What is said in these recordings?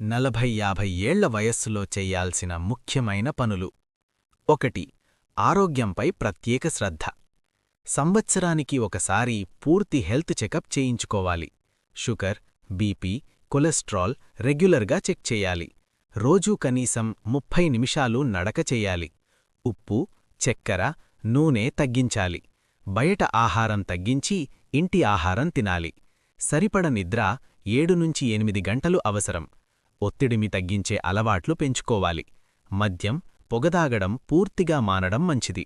నలభై యాభై ఏళ్ళ వయస్సులో చెయ్యాల్సిన ముఖ్యమైన పనులు. ఒకటి ఆరోగ్యంపై ప్రత్యేక శ్రద్ధ. సంవత్సరానికి ఒకసారి పూర్తి హెల్త్ చెకప్ చేయించుకోవాలి. షుగర్ బీపీ కొలెస్ట్రాల్ రెగ్యులర్గా చెక్ చేయాలి. రోజూ కనీసం ముప్పై నిమిషాలు నడక చెయ్యాలి ఉప్పు చక్కెర నూనె తగ్గించాలి. బయట ఆహారం తగ్గించి ఇంటి ఆహారం తినాలి. సరిపడ నిద్ర ఏడు నుంచి ఎనిమిది గంటలు అవసరం. ఒత్తిడిమి తగ్గించే అలవాట్లు పెంచుకోవాలి. మద్యం పొగదాగడం పూర్తిగా మానడం మంచిది.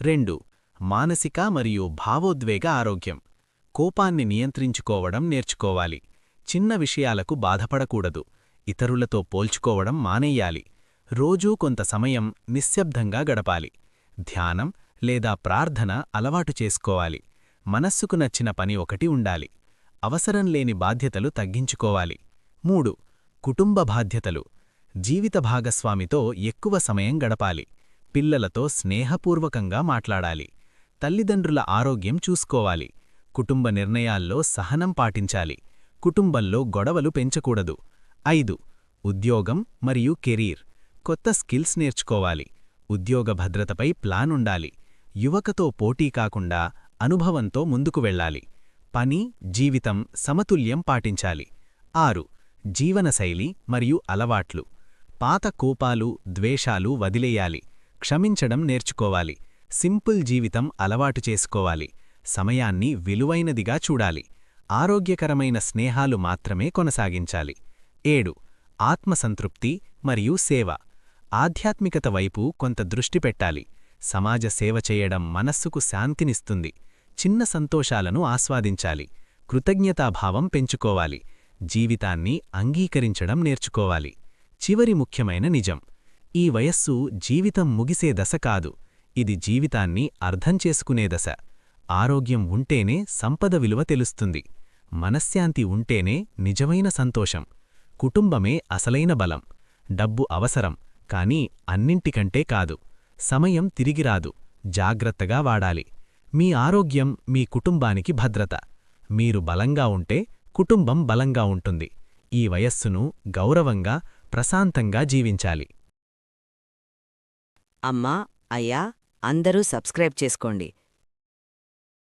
రెండు మానసిక మరియు భావోద్వేగ ఆరోగ్యం. కోపాన్ని నియంత్రించుకోవడం నేర్చుకోవాలి. చిన్న విషయాలకు బాధపడకూడదు. ఇతరులతో పోల్చుకోవడం మానేయాలి. రోజూ కొంత సమయం నిశ్శబ్దంగా గడపాలి. ధ్యానం లేదా ప్రార్థన అలవాటు చేసుకోవాలి. మనస్సుకు నచ్చిన పని ఒకటి ఉండాలి. అవసరం లేని బాధ్యతలు తగ్గించుకోవాలి. మూడు కుటుంబ బాధ్యతలు. జీవిత భాగస్వామితో ఎక్కువ సమయం గడపాలి. పిల్లలతో స్నేహపూర్వకంగా మాట్లాడాలి. తల్లిదండ్రుల ఆరోగ్యం చూసుకోవాలి. కుటుంబ నిర్ణయాల్లో సహనం పాటించాలి. కుటుంబంలో గొడవలు పెంచకూడదు. ఐదు ఉద్యోగం మరియు కెరీర్. కొత్త స్కిల్స్ నేర్చుకోవాలి. ఉద్యోగ భద్రతపై ప్లాన్ ఉండాలి. యువకతో పోటీ కాకుండా అనుభవంతో ముందుకు వెళ్ళాలి. పని జీవితం సమతుల్యం పాటించాలి. ఆరు జీవనశైలి మరియు అలవాట్లు. పాత కోపాలు ద్వేషాలు వదిలేయాలి. క్షమించడం నేర్చుకోవాలి. సింపుల్ జీవితం అలవాటు చేసుకోవాలి. సమయాన్ని విలువైనదిగా చూడాలి. ఆరోగ్యకరమైన స్నేహాలు మాత్రమే కొనసాగించాలి. ఏడు ఆత్మసంతృప్తి మరియు సేవ. ఆధ్యాత్మికత వైపు కొంత దృష్టి పెట్టాలి. సమాజ సేవ చేయడం మనస్సుకు శాంతినిస్తుంది. చిన్న సంతోషాలను ఆస్వాదించాలి. కృతజ్ఞతాభావం పెంచుకోవాలి. జీవితాన్ని అంగీకరించడం నేర్చుకోవాలి. చివరి ముఖ్యమైన నిజం. ఈ వయస్సు జీవితం ముగిసే దశ కాదు. ఇది జీవితాన్ని అర్థం చేసుకునే దశ. ఆరోగ్యం ఉంటేనే సంపద విలువ తెలుస్తుంది. మనశ్శాంతి ఉంటేనే నిజమైన సంతోషం. కుటుంబమే అసలైన బలం. డబ్బు అవసరం కానీ అన్నింటికంటే కాదు. సమయం తిరిగిరాదు జాగ్రత్తగా వాడాలి. మీ ఆరోగ్యం మీ కుటుంబానికి భద్రత. మీరు బలంగా ఉంటే కుటుంబం బలంగా ఉంటుంది. ఈ వయస్సును గౌరవంగా ప్రశాంతంగా జీవించాలి. అమ్మా అయ్యా అందరూ సబ్స్క్రైబ్ చేసుకోండి.